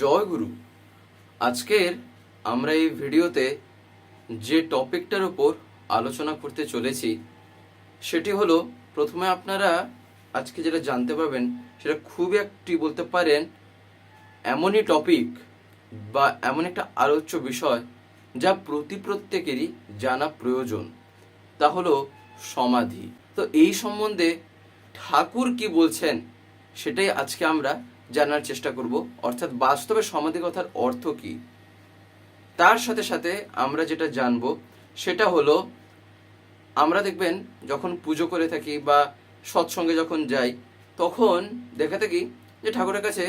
জয় গুরু। আজকের আমরা এই ভিডিওতে যে টপিকটার উপর আলোচনা করতে চলেছি, সেটি হলো, প্রথমে আপনারা আজকে যেটা জানতে পারবেন, সেটা খুবই একটি বলতে পারেন এমনই টপিক বা এমন একটা আলোচ্য বিষয় যা প্রতি প্রত্যেকেরই জানা প্রয়োজন। তা হলো সমাধি। তো এই সম্বন্ধে ঠাকুর কি বলছেন, সেটাই আজকে আমরা জানার চেষ্টা করব। অর্থাৎ বাস্তবে সমাধি কথার অর্থ কি? তার সাথে সাথে আমরা যেটা জানব, সেটা হলো, আমরা দেখবেন যখন পুজো করে থাকি বা সৎসঙ্গে যখন যাই, তখন দেখে থাকি যে ঠাকুরের কাছে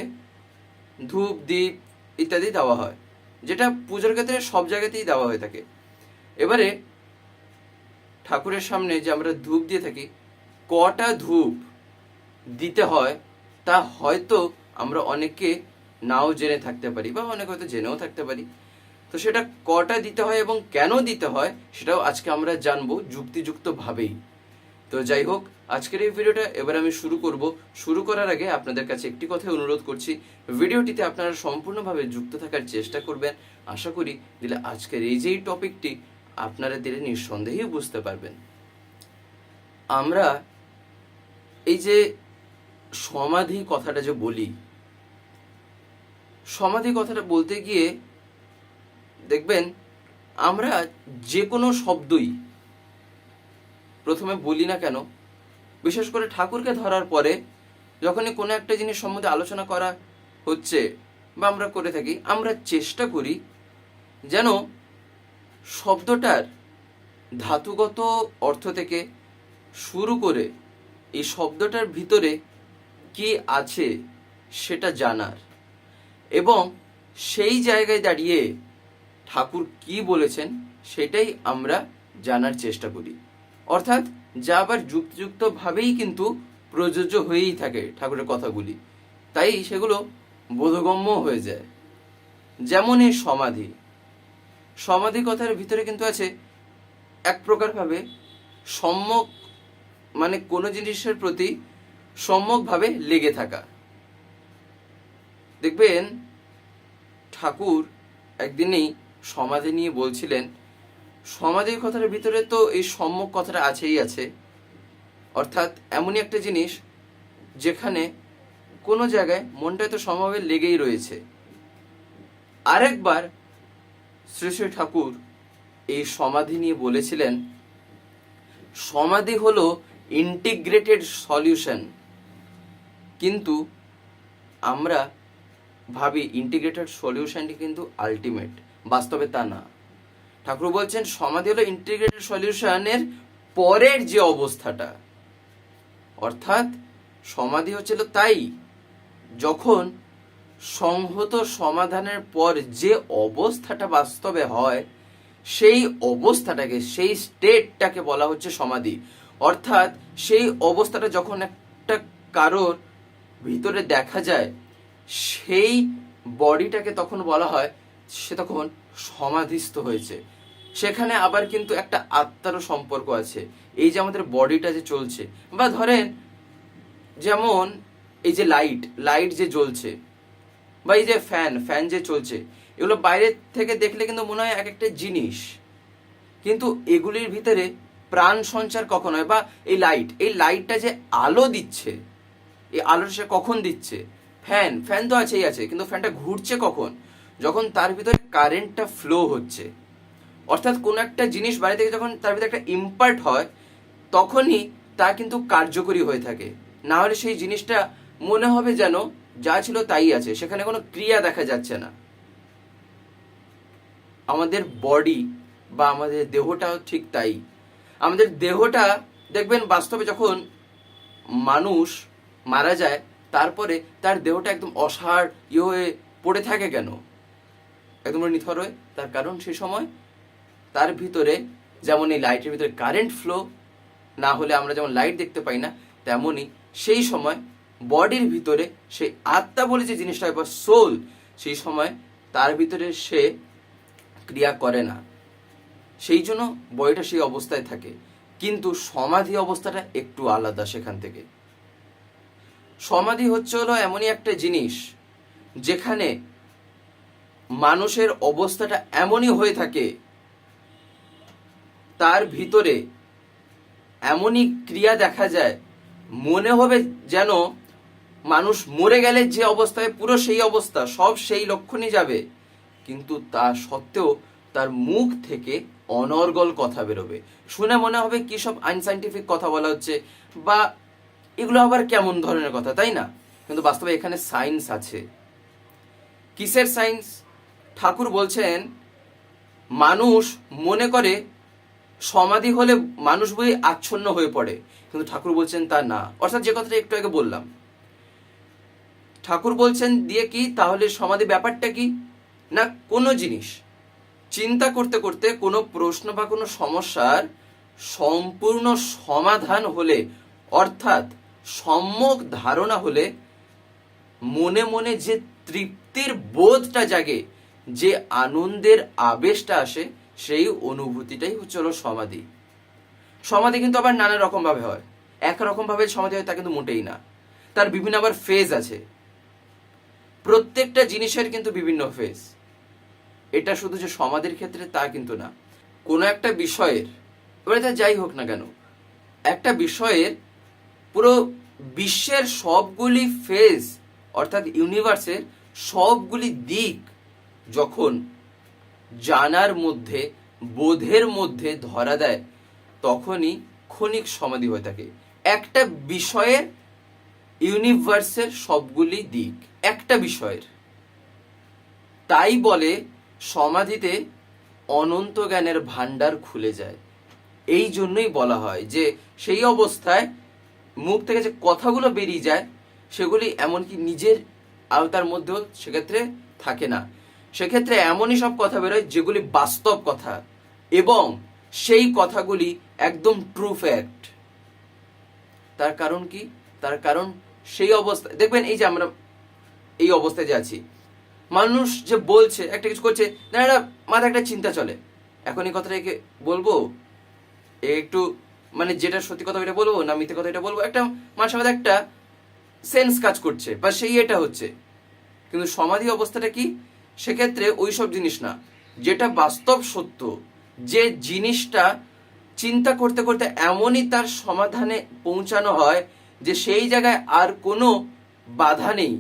ধূপ দ্বীপ ইত্যাদি দেওয়া হয়, যেটা পুজোর ক্ষেত্রে সব জায়গাতেই দেওয়া হয়ে থাকে। এবারে ঠাকুরের সামনে যে আমরা ধূপ দিয়ে থাকি, কটা ধূপ দিতে হয়, তা হয়তো আমরা অনেকে নাও জেনে থাকতে পারি বা অনেকে হয়তো জেনেও থাকতে পারি। তো সেটা কটা দিতে হয় এবং কেন দিতে হয় সেটাও আজকে আমরা জানব যুক্তিযুক্তভাবেই। তো যাই হোক, আজকের এই ভিডিওটা এবার আমি শুরু করব। শুরু করার আগে আপনাদের কাছে একটি কথাই অনুরোধ করছি, ভিডিওটিতে আপনারা সম্পূর্ণভাবে যুক্ত থাকার চেষ্টা করবেন। আশা করি দিলে আজকের এই যেই টপিকটি আপনারা দিলে নিঃসন্দেহেই বুঝতে পারবেন। আমরা এই যে সমাধি কথাটা যে বলি সমাধি কথাটা বলতে গিয়ে দেখবেন, আমরা যে কোনো শব্দই প্রথমে বলি না কেন, বিশেষ করে ঠাকুরকে ধরার পরে যখনই কোনো একটা জিনিস সম্বন্ধে আলোচনা করা হচ্ছে বা আমরা করে থাকি, আমরা চেষ্টা করি যেন শব্দটার ধাতুগত অর্থ থেকে শুরু করে এই শব্দটার ভিতরে কি আছে সেটা জানার। এবং সেই জায়গায় দাঁড়িয়ে ঠাকুর কি বলেছেন সেটাই আমরা জানার চেষ্টা করি। অর্থাৎ যা আবার যুক্তিযুক্তভাবেই কিন্তু প্রযোজ্য হয়েই থাকে ঠাকুরের কথাগুলি, তাই সেগুলো বোধগম্য হয়ে যায়। যেমন এই সমাধি। সমাধি কথার ভিতরে কিন্তু আছে এক প্রকারভাবে সম্যক মানে কোনো জিনিসের প্রতি সম্যকভাবে লেগে থাকা। দেখবেন ঠাকুর একদিনই সমাধি নিয়ে বলছিলেন, সমাধির কথার ভিতরে তো এই সম্যক কথাটা আছেই আছে। অর্থাৎ এমনই একটা জিনিস যেখানে কোনো জায়গায় মনটা তো সমভাবে লেগেই রয়েছে। আরেকবার শ্রী শ্রী ঠাকুর এই সমাধি নিয়ে বলেছিলেন, সমাধি হলো ইন্টিগ্রেটেড সলিউশন কিন্তু আমরা ভাবি ইন্টিগ্রেটেড সলিউশনটি কিন্তু আলটিমেট বাস্তবে তা না। ঠাকুর বলছেন, সমাধি হলো ইন্টিগ্রেটেড সলিউশনের পরের যে অবস্থাটা। অর্থাৎ সমাধি হচ্ছিল তাই, যখন সংহত সমাধানের পর যে অবস্থাটা বাস্তবে হয়, সেই অবস্থাটাকে, সেই স্টেটটাকে বলা হচ্ছে সমাধি। অর্থাৎ সেই অবস্থাটা যখন একটা কারোর ভিতরে দেখা যায় সেই বডিটাকে তখন বলা হয়, সে তখন সমাধিস্থ হয়েছে। সেখানে আবার কিন্তু একটা আত্মারও সম্পর্ক আছে। এই যে আমাদের বডিটা যে চলছে, বা ধরেন যেমন এই যে লাইট লাইট যে জ্বলছে, বা এই যে ফ্যান ফ্যান যে চলছে, এগুলো বাইরে থেকে দেখলে কিন্তু মনে হয় এক একটা জিনিস। কিন্তু এগুলির ভিতরে প্রাণ সঞ্চার কখন হয়? বা এই লাইট, এই লাইটটা যে আলো দিচ্ছে, এই আলোটা সে কখন দিচ্ছে? ফ্যান ফ্যান তো আছেই আছে, কিন্তু ফ্যানটা ঘুরছে কখন? যখন তার ভিতরে কারেন্টটা ফ্লো হচ্ছে। অর্থাৎ কোনো একটা জিনিস বাইরে থেকে যখন তার ভিতরে একটা ইম্পার্ট হয়, তখনই তা কিন্তু কার্যকরী হয়ে থাকে। না হলে সেই জিনিসটা মনে হবে যেন যা ছিল তাই আছে, সেখানে কোনো ক্রিয়া দেখা যাচ্ছে না। আমাদের বডি বা আমাদের দেহটাও ঠিক তাই। আমাদের দেহটা, দেখবেন বাস্তবে যখন মানুষ মারা যায় তারপরে তার দেহটা একদম অসার ইয়ে হয়ে পড়ে থাকে কেন? একদম নিথর হয়ে, তার কারণ সে সময় তার ভিতরে যেমন এই লাইটের ভিতরে কারেন্ট ফ্লো না হলে আমরা যেমন লাইট দেখতে পাই না, তেমনই সেই সময় বডির ভিতরে সেই আত্মা বলে যে জিনিসটা বা সোল সেই সময় তার ভিতরে সে ক্রিয়া করে না। সেই জন্য বডিটা সেই অবস্থায় থাকে। কিন্তু সমাধি অবস্থাটা একটু আলাদা সেখান থেকে। সমাধি হচ্ছে হলো এমনই একটা জিনিস যেখানে মানুষের অবস্থাটা এমনই হয়ে থাকে, তার ভিতরে এমনই ক্রিয়া দেখা যায়, মনে হবে যেন মানুষ মরে গেলে যে অবস্থায়, পুরো সেই অবস্থা, সব সেই লক্ষণই যাবে, কিন্তু তা সত্ত্বেও তার মুখ থেকে অনর্গল কথা বেরোবে। শুনে মনে হবে কি সব আনসাইন্টিফিক কথা বলা হচ্ছে, বা এগুলো আবার কেমন ধরনের কথা, তাই না? কিন্তু বাস্তবে এখানে সায়েন্স আছে। কিসের সায়েন্স ঠাকুর বলছেন, মানুষ মনে করে সমাধি হলে মানুষ বই আচ্ছন্ন হয়ে পড়ে। কিন্তু ঠাকুর বলছেন তা না। অর্থাৎ যে কথাটা একটু আগে বললাম। ঠাকুর বলছেন, দিয়ে কি? তাহলে সমাধি ব্যাপারটা কি? না, কোনো জিনিস। চিন্তা করতে করতে কোনো প্রশ্ন বা কোনো সমস্যার সম্পূর্ণ সমাধান হলে, অর্থাৎ সম্যক ধারণা হলে মনে মনে যে তৃপ্তির বোধটা জাগে, যে আনন্দের আবেশটা আসে, সেই অনুভূতিটাই হচ্ছে হলো সমাধি। সমাধি কিন্তু আবার নানা রকম ভাবে হয়। একরকম ভাবে সমাধি হয় তা কিন্তু মোটেই না। তার বিভিন্ন আবার ফেজ আছে। প্রত্যেকটা জিনিসের কিন্তু বিভিন্ন ফেজ এটা শুধু যে সমাধির ক্ষেত্রে তা কিন্তু না। কোনো একটা বিষয়ের, এবারে তা যাই হোক না কেন, একটা বিষয়ের পুরো বিশ্বের সবগুলি ফেজ অর্থাৎ ইউনিভার্সের সবগুলি দিক যখন জানার মধ্যে, বোধের মধ্যে ধরা দেয়, তখনই ক্ষণিক সমাধি হয়ে থাকে। একটা বিষয়ের ইউনিভার্সের সবগুলি দিক, একটা বিষয়ের। তাই বলে সমাধিতে অনন্ত জ্ঞানের ভান্ডার খুলে যায়। এই জন্যই বলা হয় যে সেই অবস্থায় মুখ থেকে যে কথাগুলো বেরিয়ে যায়, সেগুলি এমনকি নিজের আওতার মধ্যেও সেক্ষেত্রে থাকে না। সেক্ষেত্রে এমনই সব কথা বেরোয় যেগুলি বাস্তব কথা এবং সেই কথাগুলি একদম ট্রু ফ্যাক্ট তার কারণ কি? তার কারণ সেই অবস্থা, দেখবেন এই যে আমরা এই অবস্থায় যে আছি, মানুষ যে বলছে, একটা কিছু করছে, না, এটা মাথায় একটা চিন্তা চলে। এখন এই কথাটা একে বলব একটু মানে যেটা সত্যি কথা এটা বলব না মিথ্যে কথা এটা বলব, একটা মানুষের মধ্যে একটা সেন্স কাজ করছে, বা সেই এটা হচ্ছে। কিন্তু সমাধি অবস্থাটা কি? সেক্ষেত্রে ওই সব জিনিস না। যেটা বাস্তব সত্য, যে জিনিসটা চিন্তা করতে করতে এমনই তার সমাধানে পৌঁছানো হয় যে সেই জায়গায় আর কোনো বাধা নেই।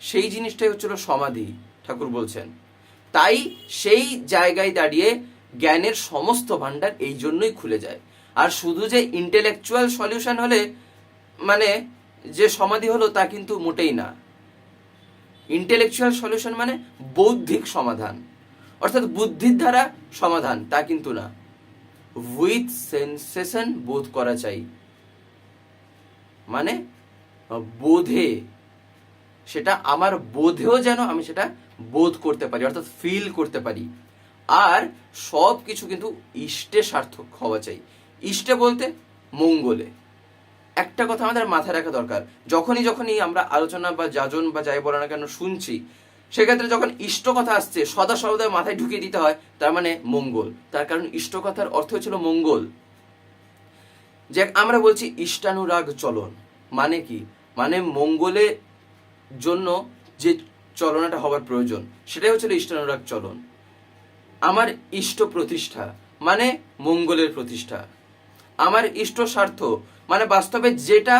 সেই জিনিসটাই হচ্ছিল সমাধি, ঠাকুর বলছেন। তাই সেই জায়গায় দাঁড়িয়ে জ্ঞানের সমস্ত ভান্ডার এই জন্যই খুলে যায়। আর শুধু যে ইন্টেলেকচুয়াল সলিউশন হলে মানে যে সমাধি হলো তা কিন্তু মোটেই না। ইন্টেলেকচুয়াল সলিউশন মানে বৌদ্ধিক সমাধান। অর্থাৎ বুদ্ধির দ্বারা সমাধান, তা কিন্তু না। উইথ সেন্সেশন বোধ করা চাই। মানে বোধে, সেটা আমার বোধেও যেন আমি সেটা বোধ করতে পারি, অর্থাৎ ফিল করতে পারি। আর সব কিছু কিন্তু ইষ্টে সার্থক হওয়া চাই। ইষ্টে বলতে মঙ্গলে। একটা কথা আমাদের মাথায় রাখা দরকার। যখনই যখনই আমরা আলোচনা বা যাজন বা যাই বলা না কেন শুনছি, সেক্ষেত্রে যখন ইষ্ট কথা আসছে, সদা সর্বদা মাথায় ঢুকিয়ে দিতে হয়, তার মানে মঙ্গল। তার কারণ ইষ্ট কথার অর্থ ছিল মঙ্গল। যে আমরা বলছি ইষ্টানুরাগ চলন। মানে কি? মানে মঙ্গলের জন্য যে চলনাটা হবার প্রয়োজন, সেটাই হচ্ছিল ইষ্টানুরাগ চলন। আমার ইষ্ট প্রতিষ্ঠা মানে মঙ্গলের প্রতিষ্ঠা। আমার ইষ্ট স্বার্থ। মানে বাস্তবে যেটা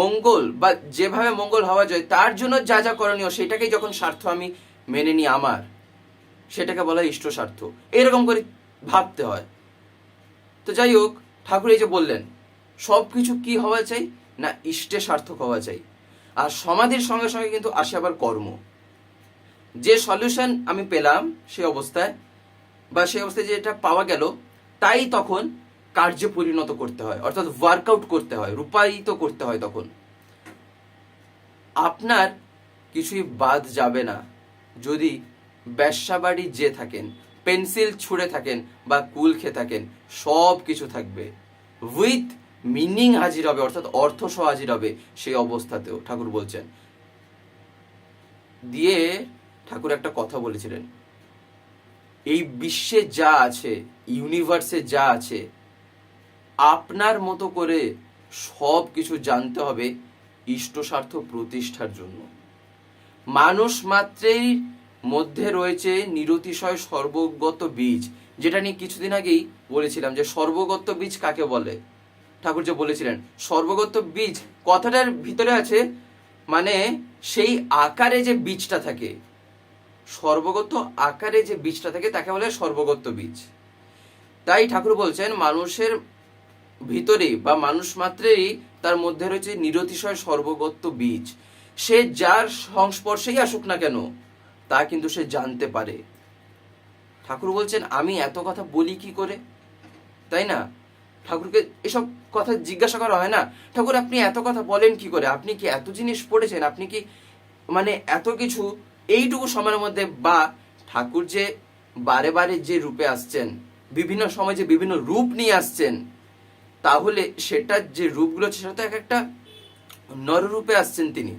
মঙ্গল বা যেভাবে মঙ্গল হওয়া যায়, তার জন্য যা যা করণীয়, সেটাকেই যখন স্বার্থ আমি মেনে নিই আমার, সেটাকে বলা হয় ইষ্ট স্বার্থ। এরকম করে ভাবতে হয়। তো যাই হোক, ঠাকুর এই যে বললেন সব কিছু কি হওয়া চাই না ইষ্টে সার্থক হওয়া চাই? আর সমাধির সঙ্গে সঙ্গে কিন্তু আসে আবার কর্ম। যে সলিউশন আমি পেলাম সেই অবস্থায়, বা সেই অবস্থায় যেটা পাওয়া গেল, তাই তখন কার্যে পরিণত করতে হয়, অর্থাৎ ওয়ার্কআউট করতে হয়, রূপায়িত করতে হয় তখন। আপনার কিছুই বাদ যাবে না। যদি ব্যবসাবাড়ি যে থাকেন, পেন্সিল ছুঁড়ে থাকেন বা কুল খেয়ে থাকেন, সব কিছু থাকবে। উইথ মিনিং হাজির হবে, অর্থাৎ অর্থ সহ হাজির হবে সেই অবস্থাতেও, ঠাকুর বলছেন। দিয়ে ঠাকুর একটা কথা বলেছিলেন। এই বিশ্বে যা আছে ইউনিভার্সে যা আছে আপনার মতো করে সব কিছু জানতে হবে ইষ্ট স্বার্থ প্রতিষ্ঠার জন্য। মানুষ মাত্রেই মধ্যে রয়েছে নিরতিশয় সর্বগত বীজ। যেটা নিয়ে কিছুদিন আগেই বলেছিলাম যে সর্বগত বীজ কাকে বলে? ঠাকুর যে বলেছিলেন সর্বগত বীজ কথাটার ভিতরে আছে মানে সেই আকারে যে বীজটা থাকে সর্বগত আকারে যে বীজটা থাকে তাকে বলে সর্বগত বীজ। তাই ঠাকুর বলছেন, মানুষের ভিতরে বা মানুষ মাত্রেই তার মধ্যে রয়েছে নিরতিশয় সর্বগত বীজ। সে যার সংস্পর্শেই আসুক না কেন, তা কিন্তু সে জানতে পারে। ঠাকুর বলছেন, আমি এত কথা বলি কি করে? তাই না? ঠাকুরকে এসব কথা জিজ্ঞাসা করা হয় না। ঠাকুর, আপনি এত কথা বলেন কি করে? আপনি কি এত জিনিস পড়েছেন? আপনি কি মানে এত কিছু এইটুকু সময়ের মধ্যে বা ঠাকুর যে বারে বারে যে রূপে আসছেন, বিভিন্ন সময় যে বিভিন্ন রূপ নিয়ে আসছেন তাহলে সেটার যে রূপগুলো আছে সেটা তো এক একটা নররূপে আসছেন তিনি।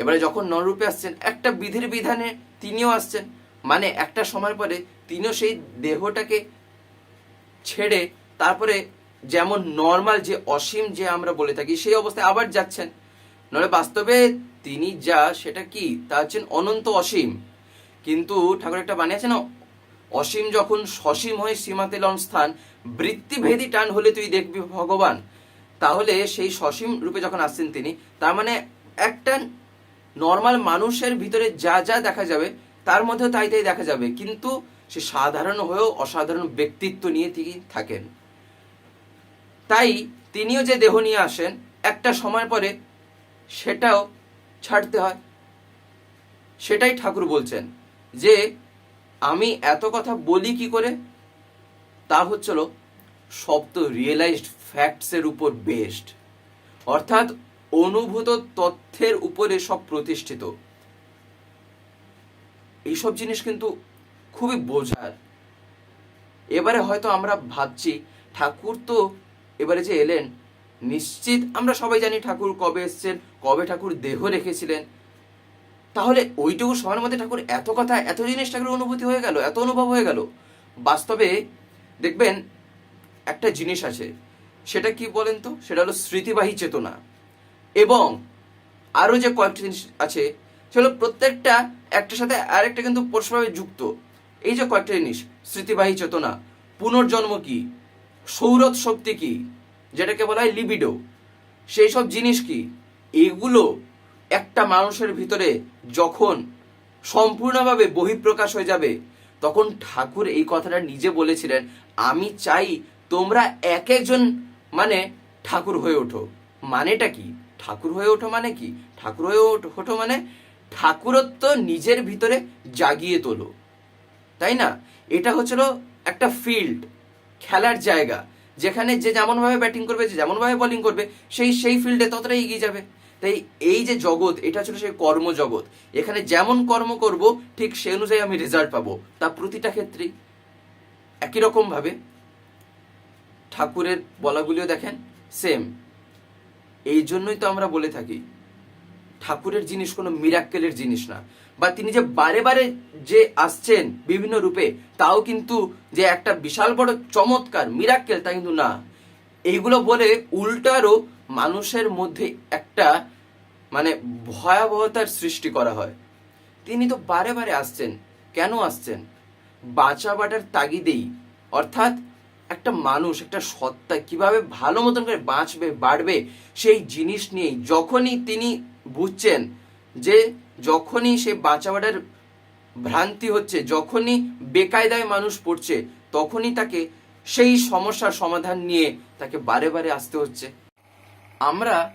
এবারে যখন নররূপে আসছেন, একটা বিধির বিধানে তিনিও আসছেন। মানে একটা সময় পরে তিনিও সেই দেহটাকে ছেড়ে তারপরে যেমন নর্মাল যে অসীম যে আমরা বলে থাকি, সেই অবস্থায় আবার যাচ্ছেন। নলে বাস্তবে তিনি যা, সেটা কি? তা হচ্ছেন অনন্ত অসীম। কিন্তু ঠাকুর একটা বানিয়েছে না অসীম যখন সসীম হয়ে সীমাতে লন স্থান বৃত্তিভেদী টান হলে তুই দেখবি ভগবান। তাহলে সেই সসীম রূপে যখন আসছেন তিনি, তার মানে একটা নর্মাল মানুষের ভিতরে যা যা দেখা যাবে, তার মধ্যেও তাই তাই দেখা যাবে। কিন্তু সে সাধারণ হয়েও অসাধারণ ব্যক্তিত্ব নিয়ে তিনি থাকেন। তাই তিনিও যে দেহ নিয়ে আসেন, একটা সময় পরে সেটাও ছাড়তে হয়। সেটাই ঠাকুর বলছেন যে আমি এত কথা বলি কি করে? তা হচ্ছিল সব তো রিয়েলাইজড ফ্যাক্টসের উপর বেসড অর্থাৎ অনুভূত তথ্যের উপরে সব প্রতিষ্ঠিত। এইসব জিনিস কিন্তু খুবই বোঝার। এবারে হয়তো আমরা ভাবছি, ঠাকুর তো এবারে যে এলেন, নিশ্চিত আমরা সবাই জানি ঠাকুর কবে এসছেন, কবে ঠাকুর দেহ রেখেছিলেন। তাহলে ওইটুকু সময়ের মধ্যে ঠাকুর এত কথা, এত জিনিস ঠাকুরের অনুভূতি হয়ে গেল, এত অনুভব হয়ে গেল। বাস্তবে দেখবেন একটা জিনিস আছে, সেটা কি বলেন তো? সেটা হলো স্মৃতিবাহী চেতনা। এবং আরও যে কয়েকটি জিনিস আছে সেগুলো প্রত্যেকটা একটার সাথে আরেকটা কিন্তু পরস্পরভাবে যুক্ত। এই যে কয়েকটা জিনিস, স্মৃতিবাহী চেতনা, পুনর্জন্ম কি সৌরভ শক্তি কি, যেটাকে বলা হয় লিবিডো, সেই সব জিনিস কি, এগুলো একটা মানুষের ভিতরে যখন সম্পূর্ণভাবে বহিঃপ্রকাশ হয়ে যাবে, তখন ঠাকুর এই কথাটা নিজে বলেছিলেন, আমি চাই তোমরা এক একজন মানে ঠাকুর হয়ে ওঠো। মানেটা কি? ঠাকুর হয়ে ওঠো মানে কি? ঠাকুর হয়ে ওঠো- মানে ঠাকুরত্ব নিজের ভিতরে জাগিয়ে তোলো। তাই না? এটা হচ্ছিল একটা ফিল্ড খেলার জায়গা, যেখানে যে যেমনভাবে ব্যাটিং করবে, যে যেমনভাবে বোলিং করবে, সেই সেই ফিল্ডে ততটাই এগিয়ে যাবে। তাই এই যে জগৎ, এটা ছিল সেই কর্মজগৎ। এখানে যেমন কর্ম করব, ঠিক সে অনুযায়ী আমি রেজাল্ট পাবো। তা প্রতিটা ক্ষেত্রেই একই রকম ভাবে ঠাকুরের বলাগুলিও দেখেন সেম এই জন্যই তো আমরা বলে থাকি, ঠাকুরের জিনিস কোনো মিরাক্কেলের জিনিস না। বা তিনি যে বারে বারে যে আসছেন বিভিন্ন রূপে, তাও কিন্তু যে একটা বিশাল বড় চমৎকার মিরাক্কেল তা কিন্তু না। এইগুলো বলে উল্টারও মানুষের মধ্যে একটা মানে ভয়াবহতার সৃষ্টি করা হয়। তিনি তো বারে বারে আসছেন। কেন আসছেন? বাঁচাবাটার তাগিদেই। অর্থাৎ একটা মানুষ, একটা সত্তা কীভাবে ভালো মতন করে বাঁচবে, বাড়বে, সেই জিনিস নিয়েই। যখনই তিনি বুঝছেন যে যখনই সে বাঁচাবাটার ভ্রান্তি হচ্ছে, যখনই বেকায়দায় মানুষ পড়ছে, তখনই তাকে সেই সমস্যার সমাধান নিয়ে তাকে বারে বারে আসতে হচ্ছে। আমরা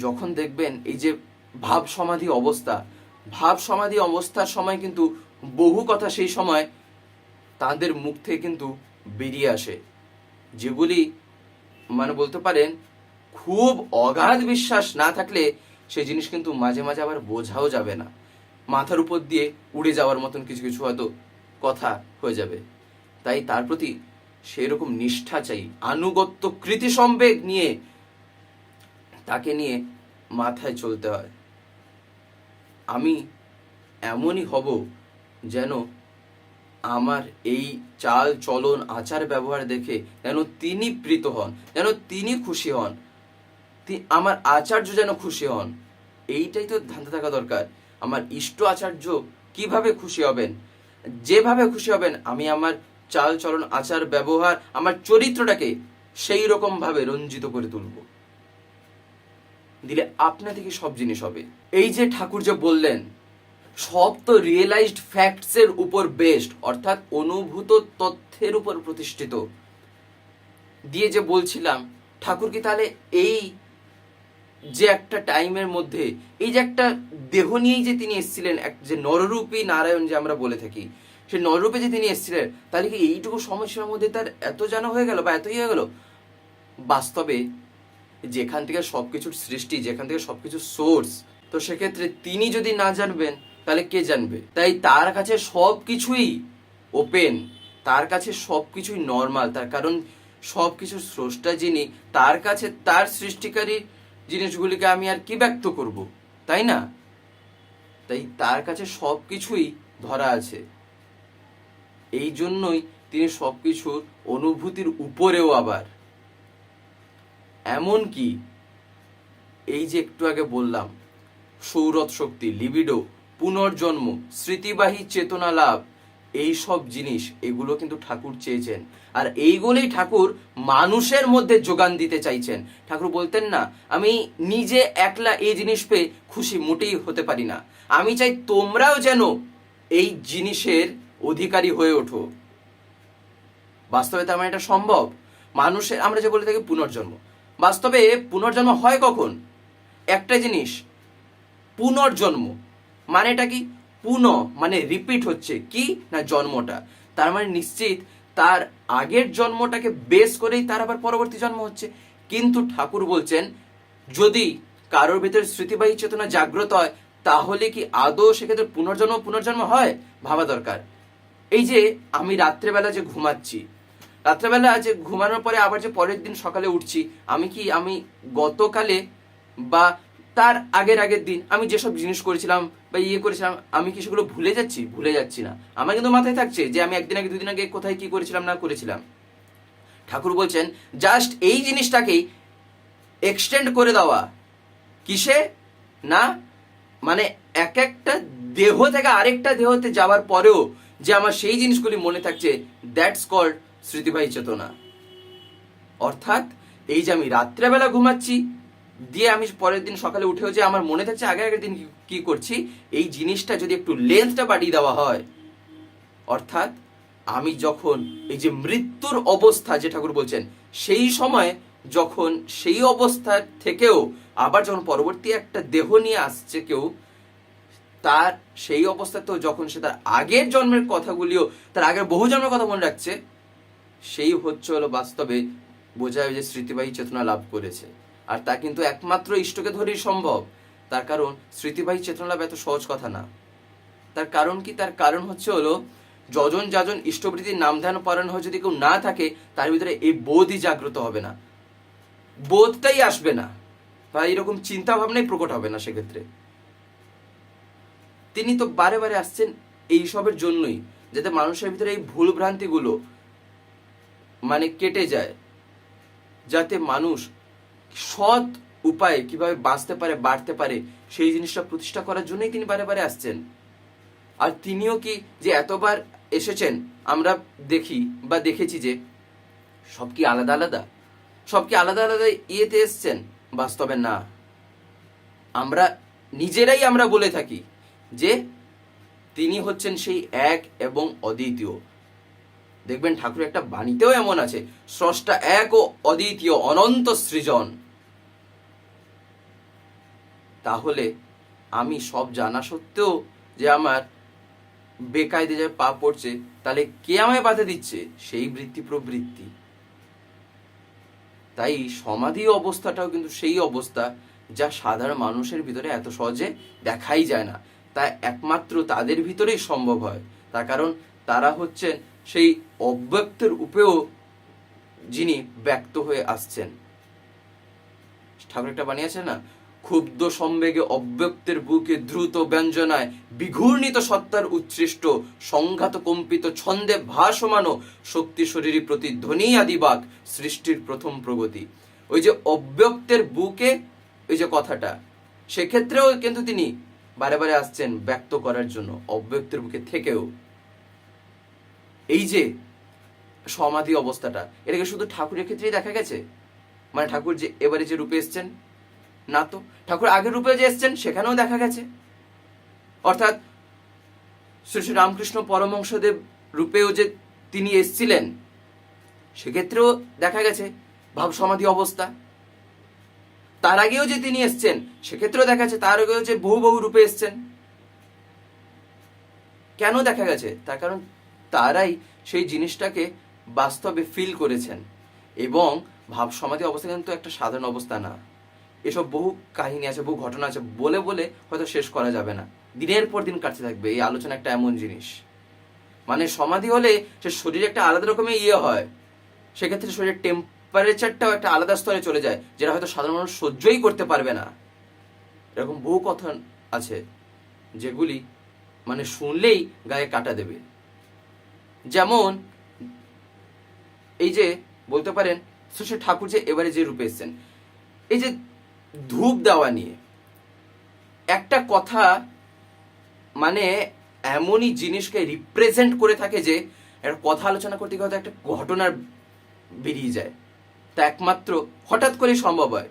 যখন দেখবেন এই যে ভাব সমাধি অবস্থা, ভাব সমাধি অবস্থার সময় কিন্তু বহু কথা সেই সময় তাদের মুখ থেকে কিন্তু বেরিয়ে আসে। যেগুলি মানে বলতে পারেন, খুব অগাধ বিশ্বাস না থাকলে সেই জিনিস কিন্তু মাঝে মাঝে আবার বোঝাও যাবে না। মাথার উপর দিয়ে উড়ে যাওয়ার মতন কিছু কিছু হয়তো কথা হয়ে যাবে। তাই তার প্রতি সেই রকম নিষ্ঠা চাই, আনুগত্য কৃতি সম্বেগ নিয়ে তাকে নিয়ে মাথায় চলতে হয়। আমি এমনই হব যেন আমার এই চাল চলন আচার ব্যবহার দেখে যেন তিনি প্রীত হন, যেন তিনি খুশি হন আমার আচার্য যেন খুশি হন। এইটাই তো ধান্দা থাকা দরকার। আমার ইষ্ট আচার্য কীভাবে খুশি হবেন? যেভাবে খুশি হবেন, আমি আমার চাল চলন আচার ব্যবহার, আমার চরিত্রটাকে সেই রকম ভাবে রঞ্জিত করে তুলব। দিলে আপনা থেকে সব জিনিস হবে। এই যে ঠাকুর যে বললেন, সব তো রিয়েলাইজড ফ্যাক্টস এর উপর বেসড অর্থাৎ অনুভূত তথ্যের উপর প্রতিষ্ঠিত। দিয়ে যে বলছিলাম, ঠাকুর কি তাহলে এই যে একটা টাইমের মধ্যে, এই যে একটা দেহ নিয়েই যে তিনি এসেছিলেন, এক যে নররূপী নারায়ণ যে আমরা বলে থাকি, সেই নররূপে যে তিনি এসেছিলেন, তাহলে কি এইটুকু সমস্যার মধ্যে তার এত জানা হয়ে গেল বা এতই হয়ে গেল? বাস্তবে যেখান থেকে সবকিছুর সৃষ্টি, যেখান থেকে সবকিছুর সোর্স তো সেক্ষেত্রে তিনি যদি না জানবেন, তাহলে কে জানবে? তাই তার কাছে সব কিছুই ওপেন তার কাছে সব কিছুই নর্মাল তার কারণ সব সবকিছুর স্রষ্টা যিনি, তার কাছে তার সৃষ্টিকারী জিনিসগুলিকে আমি আর কি ব্যক্ত করব? তাই না? তাই তার কাছে সব কিছুই ধরা আছে। এই জন্যই তিনি সবকিছুর অনুভূতির উপরেও আবার এমন কি এই যে একটু আগে বললাম সৌরত শক্তি, লিবিডো, পুনর্জন্ম, স্মৃতিবাহী চেতনা লাভ, এই সব জিনিস, এগুলো কিন্তু ঠাকুর চেয়েছেন। আর এইগুলোই ঠাকুর মানুষের মধ্যে যোগান দিতে চাইছেন। ঠাকুর বলতেন না, আমি নিজে একলা এই জিনিস পেয়ে খুশি, মোটেই হতে পারি না। আমি চাই তোমরাও যেন এই জিনিসের অধিকারী হয়ে ওঠো। বাস্তবে তার মানে এটা সম্ভব। মানুষের, আমরা যে বলে থাকি পুনর্জন্ম। বাস্তবে পুনর্জন্ম হয় কখন? একটা জিনিস, পুনর্জন্ম। মানেটা কি? পুনঃ মানে রিপিট হচ্ছে। কি না জন্মটা? তার মানে নিশ্চিত তার আগের জন্মটাকে বেস করেই তার আবার পরবর্তী জন্ম হচ্ছে। কিন্তু ঠাকুর বলছেন, যদি কারোর ভিতরে স্মৃতিবাহী চেতনা জাগ্রত হয়, তাহলে কি আদৌ সেক্ষেত্রে পুনর্জন্ম পুনর্জন্ম হয়? ভাবা দরকার। এই যে আমি রাত্রেবেলা যে ঘুমাচ্ছি রাত্রেবেলা যে ঘুমানোর পরে আবার যে পরের দিন সকালে উঠছি, আমি কি আমি গতকালে বা তার আগের আগের দিন আমি যেসব জিনিস করেছিলাম বা ইয়ে করেছিলাম, আমি কি সেগুলো ভুলে যাচ্ছি? ভুলে যাচ্ছি না। আমার কিন্তু মাথায় থাকছে যে আমি একদিন আগে, দুদিন আগে কোথায় কি করেছিলাম, না করেছিলাম। ঠাকুর বলছেন, জাস্ট এই জিনিসটাকেই এক্সটেন্ড করে দেওয়া। কিসে? না মানে এক একটা দেহ থেকে আরেকটা দেহতে যাওয়ার পরেও যে আমার সেই জিনিসগুলি মনে থাকছে দ্যাটস কল্ড স্মৃতিবাহী চেতনা অর্থাৎ, এই যে আমি রাত্রেবেলা ঘুমাচ্ছি, দিয়ে আমি পরের দিন সকালে উঠেও যে আমার মনে থাকছে আগে আগের দিন কি- করছি, এই জিনিসটা যদি একটু লেন্থটা বাড়িয়ে দেওয়া হয়, অর্থাৎ আমি যখন এই যে মৃত্যুর অবস্থা, যে ঠাকুর বলছেন, সেই সময় যখন সেই অবস্থা থেকেও আবার যখন পরবর্তী একটা দেহ নিয়ে আসছে কেউ, তার সেই অবস্থাতেও যখন সে তার আগের জন্মের কথাগুলিও, তার আগের বহু জন্মের কথা মনে রাখছে সেই হচ্ছে হলো বাস্তবে বোঝায় যে স্মৃতিবাহী চেতনা লাভ করেছে। আর তা কিন্তু একমাত্র ইষ্টকে ধরেই সম্ভব। তার কারণ স্মৃতিবাহী চেতনা লাভ এত সহজ কথা না। তার কারণ কি? তার কারণ হচ্ছে হলো যজন যাজন ইষ্টবৃত্তির নাম ধ্যান পরায়ণ হয়ে যদি কেউ না থাকে, তার ভিতরে এই বোধই জাগ্রত হবে না। বোধটাই আসবে না। বা এরকম চিন্তা ভাবনাই প্রকট হবে না সেক্ষেত্রে। তিনি তো বারে বারে আসছেন এইসবের জন্যই, যাতে মানুষের ভিতরে এই ভুল ভ্রান্তিগুলো মানে কেটে যায়, যাতে মানুষ সৎ উপায়ে কীভাবে বাঁচতে পারে, বাড়তে পারে, সেই জিনিসটা প্রতিষ্ঠা করার জন্যই তিনি বারে বারে আসছেন। আর তিনিও কি যে এতবার এসেছেন, আমরা দেখি বা দেখেছি যে সব কি আলাদা আলাদা? সব কি আলাদা আলাদা ইয়েতে এসছেন? বাস্তবে না। আমরা, নিজেরাই আমরা বলে থাকি যে তিনি হচ্ছেন সেই এক এবং অদ্বিতীয়। দেখবেন ঠাকুর একটা বাণীতেও এমন আছে, স্রষ্টা এক ও অদ্বিতীয় অনন্ত সৃজন। তাহলে আমি সব জানা সত্ত্বেও যে আমার বেকায়দে যে পা পড়ছে, তাহলে কে আমায় বাধা দিচ্ছে? সেই বৃত্তি প্রবৃত্তি। তাই সমাধি অবস্থাটাও কিন্তু সেই অবস্থা যা সাধারণ মানুষের ভিতরে এত সহজে দেখাই যায় না। তা একমাত্র তাদের ভিতরেই সম্ভব হয়। তার কারণ তারা হচ্ছেন সেই অব্যক্তের উপরেও যিনি ব্যক্ত হয়ে আসছেন। ঠাকুর একটা বানিয়েছে না? ক্ষুব্ধ সম্বেগে অব্যক্তের বুকে দ্রুত ব্যঞ্জনায় বিঘূর্ণিত সত্তার উচ্ছৃষ্ট সংঘাত কম্পিত, ছন্দে ভাসমানো শক্তি শরীরী প্রতিধ্বনি আদিবাক সৃষ্টির প্রথম প্রগতি। ওই যে অব্যক্তের বুকে ওই যে কথাটা, সেক্ষেত্রেও কিন্তু তিনি বারে বারে আসছেন ব্যক্ত করার জন্য, অব্যক্তের বুকে থেকেও। এই যে সমাধি অবস্থাটা, এটাকে শুধু ঠাকুরের ক্ষেত্রেই দেখা গেছে? মানে ঠাকুর যে এবারে যে রূপে এসছেন, না তো? ঠাকুর আগের রূপে যে এসছেন, সেখানেও দেখা গেছে? অর্থাৎ শ্রী শ্রী রামকৃষ্ণ পরমংশদেব রূপেও যে তিনি এসছিলেন, সেক্ষেত্রেও দেখা গেছে ভাব সমাধি অবস্থা। তার আগেও যে তিনি এসছেন, সেক্ষেত্রেও দেখা গেছে, তার আগেও যে বহু বহু রূপে এসছেন। কেন দেখা গেছে? তার কারণ তারাই সেই জিনিসটাকে বাস্তবে ফিল করেছেন। এবং ভাব সমাধি অবস্থা কিন্তু একটা সাধারণ অবস্থা না। এসব বহু কাহিনী আছে, বহু ঘটনা আছে, বলে বলে হয়তো শেষ করা যাবে না। দিনের পর দিন কাটতে থাকবে, এই আলোচনা একটা এমন জিনিস। মানে সমাধি হলে সে শরীরে একটা আলাদা রকমের ইয়ে হয়। সেক্ষেত্রে শরীরের টেম্পারেচারটাও একটা আলাদা স্তরে চলে যায়, যেটা হয়তো সাধারণ মানুষ সহ্যই করতে পারবে না। এরকম বহু কথা আছে, যেগুলি মানে শুনলেই গায়ে কাটা দেবে। যেমন, এই যে, বলতে পারেন, শ্রী ঠাকুর যে এবারে যে রূপে এসছেন, এই যে ধূপ দেওয়া নিয়ে, একটা কথা মানে এমনই জিনিসকে রিপ্রেজেন্ট করে থাকে যে, একটা কথা আলোচনা করতে গিয়ে একটা ঘটনার বেরিয়ে যায়। তা একমাত্র হঠাৎ করে সম্ভব হয়।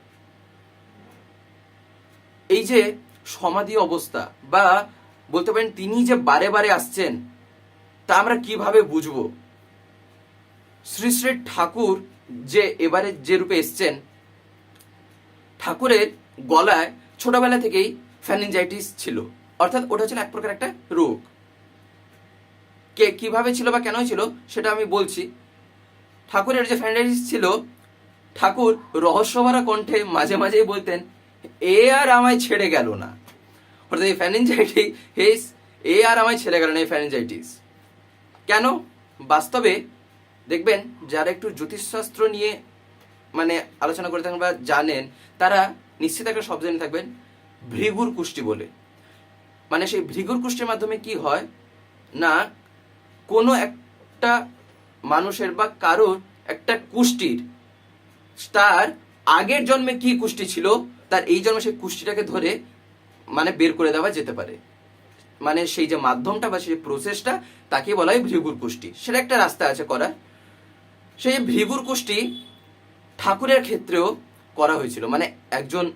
এই যে সমাধি অবস্থা বা বলতে পারেন, তিনি যে বারে বারে আসছেন তা আমরা কীভাবে বুঝব? শ্রী শ্রী ঠাকুর যে এবারে যে রূপে এসছেন, ঠাকুরের গলায় ছোটবেলা থেকেই ফ্যানিনজাইটিস ছিল। অর্থাৎ ওটা ছিল এক প্রকার একটা রোগ। কে কীভাবে ছিল বা কেন ছিল, সেটা আমি বলছি। ঠাকুরের যে ফ্যানিনজাইটিস ছিল, ঠাকুর রহস্যভরা কণ্ঠে মাঝে মাঝেই বলতেন, এ আর আমায় ছেড়ে গেল না। অর্থাৎ এই ফ্যানিনজাইটিস এ আর আমায় ছেড়ে গেল না এই ফ্যানিনজাইটিস কেন? বাস্তবে দেখবেন যারা একটু জ্যোতিষশাস্ত্র নিয়ে মানে আলোচনা করে থাকেন বা জানেন, তারা নিশ্চিত একটা শব্দ জেনে থাকবেন, ভৃগুর কুষ্টি বলে। মানে সেই ভৃগুর কুষ্টির মাধ্যমে কি হয়? না, কোনো একটা মানুষের বা কারোর একটা কুষ্টির, তার আগের জন্মে কি কুষ্টি ছিল? তার এই জন্মে সেই কুষ্টিটাকে ধরে মানে বের করে দেওয়া যেতে পারে। মানে সেই যে মাধ্যমটা বা সেই প্রসেসটা তাকে বলা হয় ভৃগুর কুষ্টি। সেটা একটা রাস্তা আছে করার। সেই ভৃগুর কুষ্টি ঠাকুরের ক্ষেত্রেও করা হয়েছিল। মানে একজন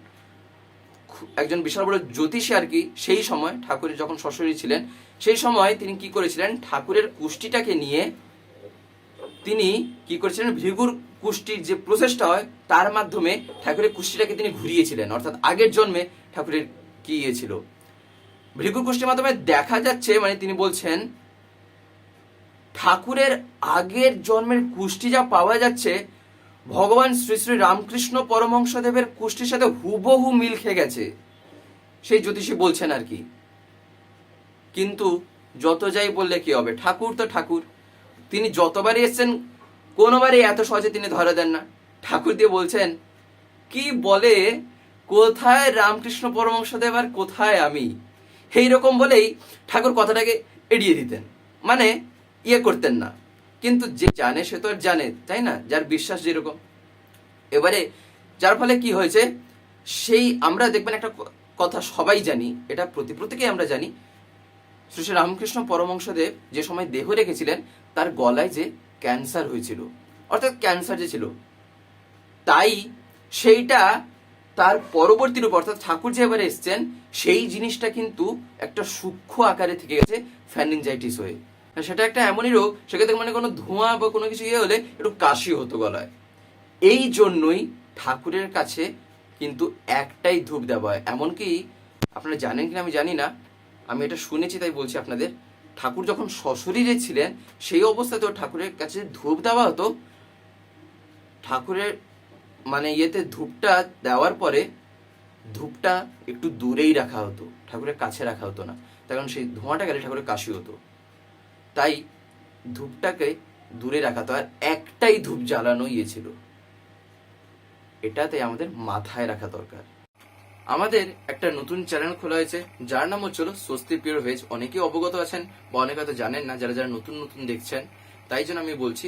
একজন বিশাল বড় জ্যোতিষী আর কি, সেই সময় ঠাকুরের যখন শ্বশুরী ছিলেন, সেই সময় তিনি কি করেছিলেন? ঠাকুরের কুষ্টিটাকে নিয়ে তিনি কি করেছিলেন? ভৃগুর কুষ্টির যে প্রসেসটা হয়, তার মাধ্যমে ঠাকুরের কুষ্টিটাকে তিনি ঘুরিয়েছিলেন। অর্থাৎ আগের জন্মে ঠাকুরের কি ইয়ে ছিল? ভৃগুর কুষ্টির মাধ্যমে দেখা যাচ্ছে মানে তিনি বলছেন, ঠাকুরের আগের জন্মের কুষ্টি যা পাওয়া যাচ্ছে, ভগবান শ্রী শ্রী রামকৃষ্ণ পরমহংসদেবের কুষ্টির সাথে হুবহু মিল খেয়ে গেছে। সেই জ্যোতিষী বলছেন আর কি। কিন্তু যত যাই বললে কি হবে? ঠাকুর তো ঠাকুর। তিনি যতবারই এসছেন, কোনোবারই এত সহজে তিনি ধরে দেন না। ঠাকুর দিয়ে বলছেন, কি বলে, কোথায় রামকৃষ্ণ পরমহংসদেব আর কোথায় আমি? এই রকম বলেই ঠাকুর কথাটাকে এড়িয়ে দিতেন। মানে ইয়ে করতেন না। কিন্তু যে জানে সে তো আর জানে, তাই না? যার বিশ্বাস যেরকম। এবারে যার ফলে কি হয়েছে? সেই আমরা দেখবেন একটা কথা সবাই জানি, এটা প্রতি প্রত্যেকেই আমরা জানি। শ্রী শ্রী রামকৃষ্ণ পরমংশদেব যে সময় দেহ রেখেছিলেন, তার গলায় যে ক্যান্সার হয়েছিল, অর্থাৎ ক্যান্সার যে ছিল, তাই সেইটা তার পরবর্তী রূপ, অর্থাৎ ঠাকুর যে এবারে এসছেন, সেই জিনিসটা কিন্তু একটা সূক্ষ্ম আকারে থেকে গেছে ফ্যানিনজাইটিস হয়ে। সেটা একটা এমনই রোগ, সেক্ষেত্রে মানে কোনো ধোঁয়া বা কোনো কিছু ইয়ে হলে একটু কাশি হতো গলায়। এই জন্যই ঠাকুরের কাছে কিন্তু একটাই ধূপ দেওয়া হয়। এমনকি আপনারা জানেন কিনা আমি জানি না, আমি এটা শুনেছি তাই বলছি আপনাদের, ঠাকুর যখন সশরীরে ছিলেন, সেই অবস্থাতেও ঠাকুরের কাছে ধূপ দেওয়া হতো। ঠাকুরের মানে ইয়েতে ধূপটা দেওয়ার পরে ধূপটা একটু দূরেই রাখা হতো, ঠাকুরের কাছে রাখা হতো না। কারণ সেই ধোঁয়াটা গেলে ঠাকুরের কাশি হতো। তাই ধূপটাকে দূরে রাখা হতো, আর একটাই ধূপ জ্বালানো ইয়ে ছিল। এটাতে আমাদের মাথায় রাখা দরকার। আমাদের একটা নতুন চ্যানেল খোলা হয়েছে, যার নাম হচ্ছিল স্বস্তি পিওর ভেজ। অনেকেই অবগত আছেন, বা অনেকে হয়তো জানেন না, যারা যারা নতুন নতুন দেখছেন, তাই জন্য আমি বলছি